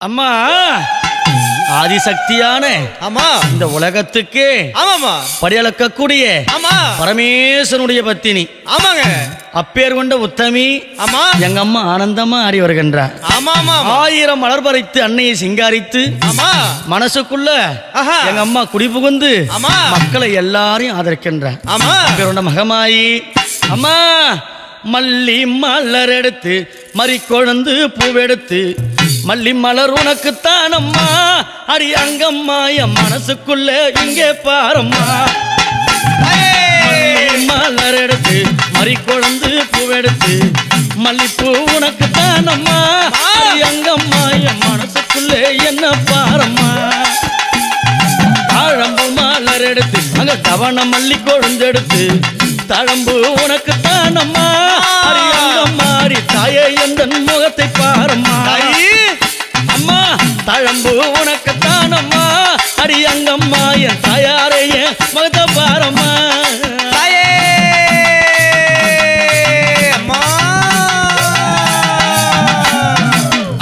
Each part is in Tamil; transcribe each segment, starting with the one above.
அம்மா ஆதிசக்தியான ஆமா. இந்த உலகத்துக்கு ஆமாமா படியளக்கக்கூடிய ஆமா. பரமேஸ்வரனுடைய பத்தினி. ஆமாங்க. அப்பேர் கொண்ட உத்தமி ஆமா. எங்க அம்மா ஆனந்தமா ஆடி வருகின்றார். ஆயிரம் மலர் பறித்து அன்னையை சிங்காரித்து ஆமா. மனசுக்குள்ள. எங்க அம்மா குடிபுகுந்து ஆமா. மக்களை எல்லாரையும் ஆதரிக்கின்றார். ஆமா. பேருண்ட மகமாயி அம்மா மல்லி மலர் எடுத்து மறி கொழுந்து பூவெடுத்து மல்லி மலர் உனக்குத்தானம்மா? அரி அடி அங்கம்மா என் மனசுக்குள்ள இங்கே பாரம்மா. மலர் எடுத்து மறி கொழுந்து பூவெடுத்து மல்லிப்பூ உனக்குத்தான் அம்மா அடி அங்கம்மா என் மனசுக்குள்ளே என்ன பாரம்மா. தாழம்பு மலர் எடுத்து அங்க தவண மல்லி கொழுந்தெடுத்து தழம்பு உனக்கு தானம்மா மாறி தாயே எந்த முகத்தை பாரம்மா. தழம்பு உனக்கு தானம்மா அடி அங்கம்மா என் தாயாரைய முகத்தை பாரம்மா.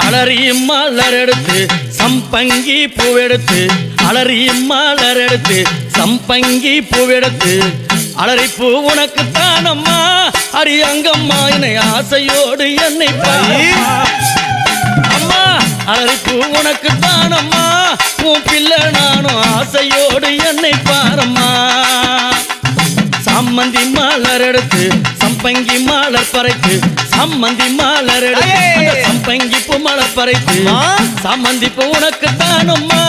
அலறி மலர் எடுத்து சம்பங்கி பூவெடுத்து அலறி மலர் எடுத்து சம்பங்கி பூவெடுத்து அலறி பூ உனக்கு தானம்மா அடி அங்கம்மா என்னை ஆசையோடு என்னை பாரம்மா. அம்மா அலறி பூ உனக்கு தானம்மா? உன் பிள்ளை நானும் ஆசையோடு என்னை பாரம்மா. சாமந்தி மலர் எடுத்து சம்பங்கி மலர் பறைத்து சாமந்தி மலர் எடுத்து சம்பங்கி பூ மலர் பறைத்து. ஆ? சாமந்தி பூ உனக்கு தானம்மா?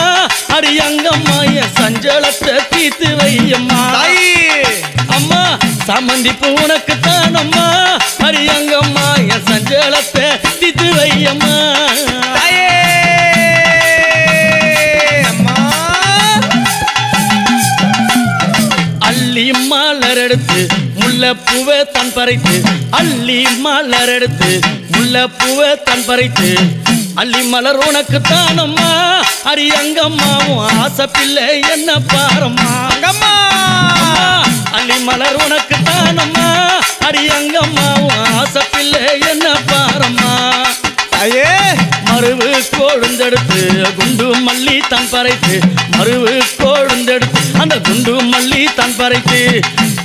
அடி அங்கம்மா என் சஞ்சலத்தை தீத்து வையம்மா. அம்மா சாமந்தி பூ உனக்கு தானம்மா? அடி அங்கம்மா என் சஞ்சலத்தை தீத்து வையம்மா. அள்ளி மலர் எடுத்து பூவை தன் பறைத்து அள்ளி மலர் எடுத்து பூவை தன் பறைத்து. அள்ளி மலர் உனக்கு தானம்மா அடி அங்கம்மாவும் ஆசை பிள்ளை என்ன பாரம்மா? அள்ளி மலர் உனக்கு தானம்மா அடி அங்கம்மாவும் ஆசை பிள்ளை என்ன பாரம்மா? ஐயே! மறுவு கோழுந்தெடுத்து குண்டு மல்லி தன் பறைத்து மறுவு கோழுந்தெடுத்து அந்த குண்டு மல்லி தன் பறைத்து.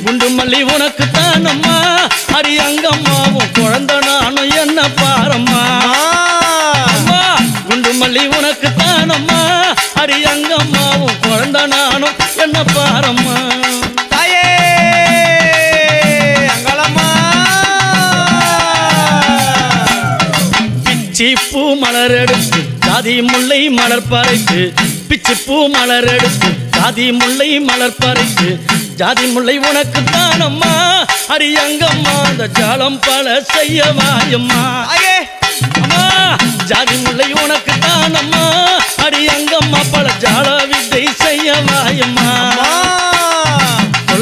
குண்டு மல்லி உனக்கு தானம்மா அடி அங்கம்மாவும் குழந்தை நானும் என்ன பாரம்மா? அம்மா குண்டு மல்லி உனக்கு தானம்மா அடி அங்கம்மாவும் குழந்தை நானும் என்ன பாரம்மா? பிச்சி பூ மலர் எடுத்து ஜாதி முல்லை மலர் பறைத்து பிச்சி பூ மலர் எடுத்து ஜாதி முல்லை மலர் பறைத்து ஜாதி முல்லை உனக்கு தானம்மா அடி அங்கம்மா அந்த ஜாலம் பல செய்ய வாயம்மா அம்மா ஜாதி முல்லை உனக்கு தானம்மா அடி அங்கம்மா பல ஜால வித்தை செய்ய வாயம்மா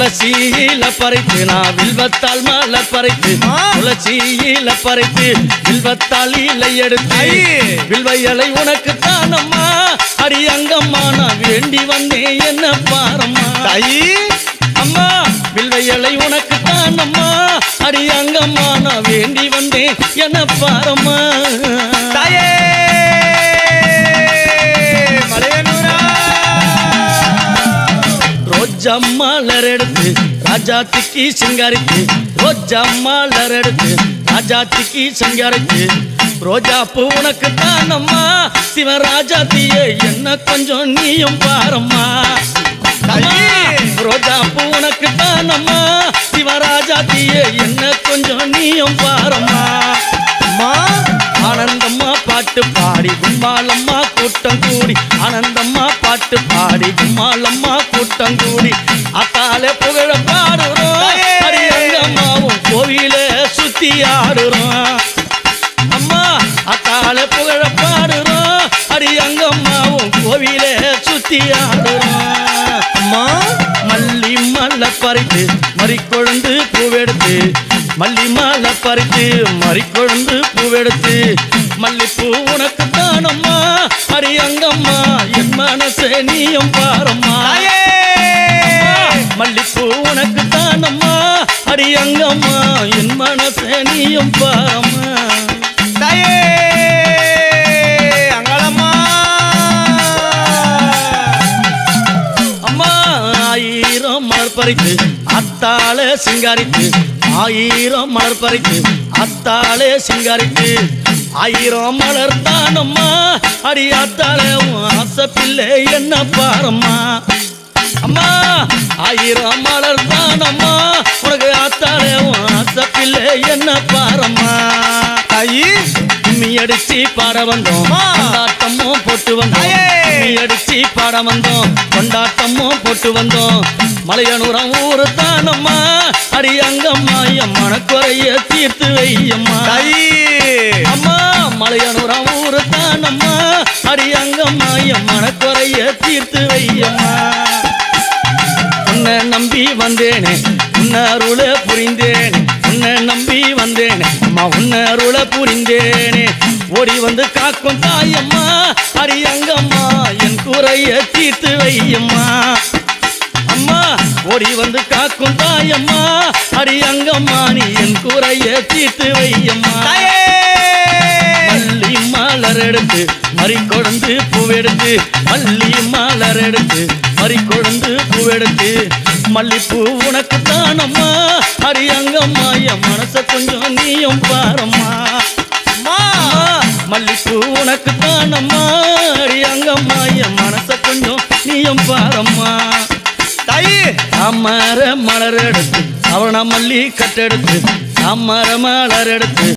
துளசியில பறித்து நான் வில்வத்தால் மலர் பறித்து. துளசியில பறித்து வில்வத்தால் இலை எடுத்து ஐயே. வில்வ இலை உனக்கு தானம்மா? அடி அங்கம்மா நான் வேண்டி வந்தேன் என்ன பாரம்மா? தாயி அம்மா வில்வ இலை உனக்கு தானம்மா? அடி அங்கம்மா நான் வேண்டி வந்தேன் என்ன பாரம்மா? தாயே. ரோஜா மலர் எடுத்து ராஜாத்திக்கு சிங்காரித்து ரோஜா மலர் எடுத்து ராஜாத்திக்கு சிங்காரித்து ரோஜா பூ உனக்கு தானம்மா சிவராஜாத்தியே என்ன கொஞ்சம் நீயும் பாரம்மா. ரோஜா பூ உனக்கு தானம்மா சிவராஜாத்தியே என்ன கொஞ்சம் நீயும் பாரம்மா. ஆனந்தம்மா பாட்டு பாடி கும்மாலம்மா கூட்டம் கூடி ஆனந்தம்மா பாட்டு பாடி கும்மாலம்மா கூட்டம் கூடி. ஆடுறோம் அம்மா மல்லி மலை பறித்து மறிக்கொழுந்து பூவெடுத்து. மல்லி மலை பறித்து மறிக்கொழுந்து பூவெடுத்து. மல்லிப்பூ உனக்கு தானம்மா அடி அங்கம்மா என் மனசே நீயும் பாரம்மா. மல்லிப்பூ உனக்கு தானம்மா அடி அங்கம்மா என் மனசே நீயும் பாரம்மா. தாயே! பறித்து அத்தாளே சிங்காரித்து ஆயிரம் மலர் பறித்து அத்தாளே சிங்காரித்து. ஆயிரம் மலர் தானம்மா அடி அத்தாளே உன் ஆசை பிள்ளை என்ன பாரம்மா? அம்மா ஆயிரம் மலர் தானம்மா உனக்கு அத்தாளே உன் ஆசை பிள்ளை என்ன பாரம்மா? தாயி. கும்மி அடிச்சு பாட வந்தோம். அம்மா. அடிச்சு பாட வந்தோம். கொண்டாட்டமும் போட்டு வந்தோம். மலையனூரம் ஊரு தானம்மா அடி அங்கம்மா என் மனக்குறைய தீர்த்து வையம்மா. தாயி அம்மா மலையனூரம் ஊரு தானம்மா அடி அங்கம்மா என் மனக்குறைய தீர்த்து வையம்மா. உன்னை நம்பி வந்தேனே உன்னை அருள புரிந்தேனே உன்னை நம்பி வந்தேனே அம்மா உன்னை அருள புரிந்தேனே. ஓடி வந்து காக்கும் தாயம்மா அடி அங்கம்மா என் குறைய தீர்த்து வையம்மா. அம்மா ஓடி வந்து காக்கும் தாயம்மா அடி அங்கம்மா நீ என் குறைய தீர்த்து வையம்மா. மல்லி மலர் எடுத்து மறி கொழுந்து பூவெடுத்து மல்லி மலர் எடுத்து மறி கொழுந்து பூவெடுத்து. மல்லிப்பூ உனக்கு தானம்மா அரியங்கம்மா என் மனச கொஞ்சம் நீயும் பாரம்மா. அம்மா மல்லிப்பூ உனக்கு தானம்மா அரியங்கம்மா என் மனச கொஞ்சம் நீயும் பாரம்மா. தாயி! தாமர மலர் எடுத்து அவன மல்லி கட்டெடுத்து தாமர மலர் எடுத்து.